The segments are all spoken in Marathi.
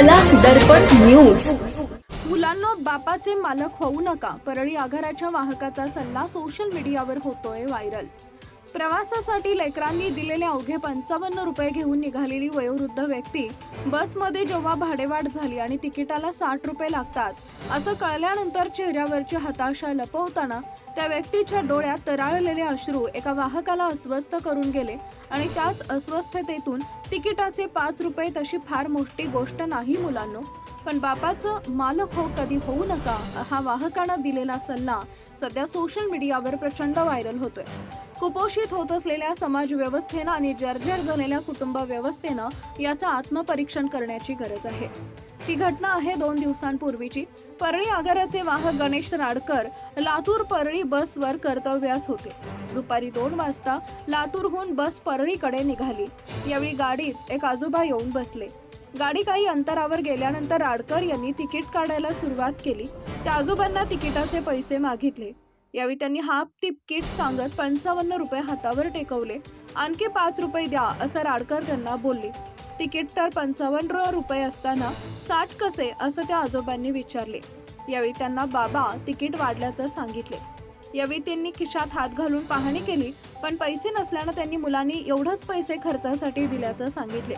कला दर्पण न्यूज मुलांना बापाचे मालक होऊ नका. परळी आघाराच्या वाहकाचा सल्ला सोशल मीडियावर होतोय व्हायरल. प्रवासासाठी लेकरांनी दिलेले अवघे पंचावन्न रुपये घेऊन निघालेली वयोवृद्ध व्यक्ती बसमध्ये जेव्हा भाडेवाढ झाली आणि तिकिटाला साठ रुपये लागतात असं कळल्यानंतर चेहऱ्यावरची हताशा लपवताना त्या व्यक्तीच्या डोळ्यात तराळलेले अश्रू एका वाहकाला अस्वस्थ करून गेले आणि त्याच अस्वस्थतेतून तिकिटाचे पाच रुपये तशी फार मोठी गोष्ट नाही मुलांनो. पण बापाचं मालक हो कधी होऊ नका हा वाहकानं दिलेला सल्ला सध्या सोशल मीडियावर प्रचंड व्हायरल होतोय. कुपोषित होत असलेल्या समाज व्यवस्थेनं आणि जर्जर झालेल्या कुटुंब व्यवस्थेनं याचं आत्मपरीक्षण करण्याची गरज आहे. ती घटना आहे दोन दिवसांपूर्वीची. परळी आगाराचे वाहक गणेश राडकर लातूर परळी बसवर कर्तव्यास होते. दुपारी दोन वाजता लातूरहून बस परळीकडे निघाली. यावेळी गाडीत एक आजोबा येऊन बसले. गाडी काही अंतरावर गेल्यानंतर राडकर यांनी तिकीट काढायला सुरुवात केली. त्या आजोबांना तिकिटाचे पैसे मागितले. यावेळी त्यांनी हाफ तिकीट सांगत पंचावन्न रुपये हातावर टेकवले. आणखी पाच रुपये द्या असं राडकर त्यांना बोलले. तिकीट तर पंचावन्न रुपये असताना साठ कसे असं त्या आजोबांनी विचारले. यावेळी त्यांना बाबा तिकीट वाढल्याचं सांगितले. यावेळी त्यांनी खिशात हात घालून पाहणी केली पण पैसे नसल्यानं त्यांनी मुलांनी एवढंच पैसे खर्चासाठी दिल्याचं सांगितले.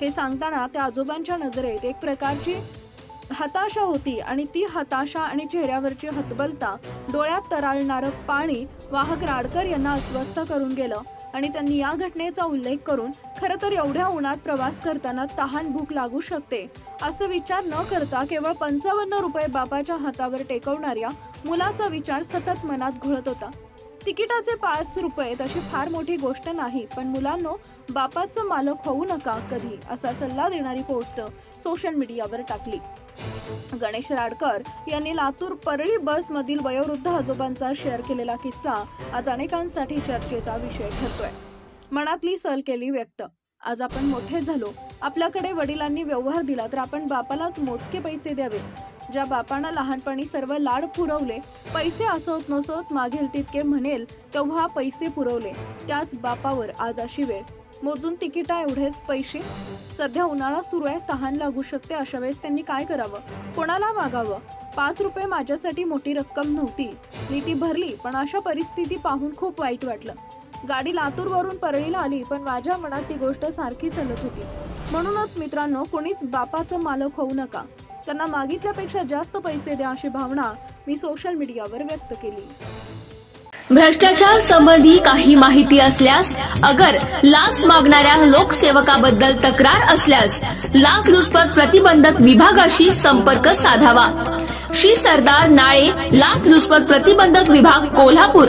हे सांगताना त्या आजोबांच्या नजरेत एक प्रकारची हताशा होती आणि ती हताशा आणि चेहऱ्यावरची हतबलता डोळ्यात तराळणारं पाणी वाहक राडकर यांना अस्वस्थ करून गेलं आणि त्यांनी या घटनेचा उल्लेख करून खरं तर एवढ्या उन्हात प्रवास करताना तहान भूक लागू शकते असं विचार न करता केवळ पंचावन्न रुपये बाबाच्या हातावर टेकवणाऱ्या मुलाचा विचार सतत मनात घोळत होता. तिकिटाचे पाच रुपये तशी फार मोठी गोष्ट नाही पण मुलांनो बापाचं मालक होऊ नका कधी असा सल्ला देणारी पोस्ट सोशल मीडियावर टाकली. गणेश राडकर यांनी लातूर परळी बस मधील वयोवृद्ध आजोबांचा शेअर केलेला किस्सा आज अनेकांसाठी चर्चेचा विषय ठरतोय. मनातली सल केली व्यक्त आज आपण मोठे झालो. आपल्याकडे वडिलांनी व्यवहार दिला तर आपण बापालाच मोजके पैसे द्यावे. ज्या बापानं लहानपणी सर्व लाड पुरवले पैसे असोत नसोत मागेल तितके म्हणेल तेव्हा पैसे पुरवले. त्याच बापावर आज अशी वेळ. मोजून तिकिटा एवढेच पैसे? सध्या उन्हाळा सुरू आहे तहान लागू शकते अशा वेळेस त्यांनी काय करावं? कोणाला मागावं? पाच रुपये माझ्यासाठी मोठी रक्कम नव्हती. मी ती भरली पण अशा परिस्थिती पाहून खूप वाईट वाटलं. गाडी लातूरवरून परळीला आली पण माझ्या मनात ती गोष्ट सारखी सलत होती. म्हणूनच मित्रांनो कोणीच बापाचं मालक होऊ नका. त्यांना मागितल्यापेक्षा जास्त पैसे द्या अशी भावना मी सोशल मीडियावर व्यक्त केली. भ्रष्टाचार संबंधी काही माहिती असल्यास अगर लाच मागणाऱ्या लोकसेवकाबद्दल तक्रार असल्यास लाच लुचपत प्रतिबंधक विभागाशी संपर्क साधावा. श्री सरदार नाळे लाच लुचपत प्रतिबंधक विभाग कोल्हापूर.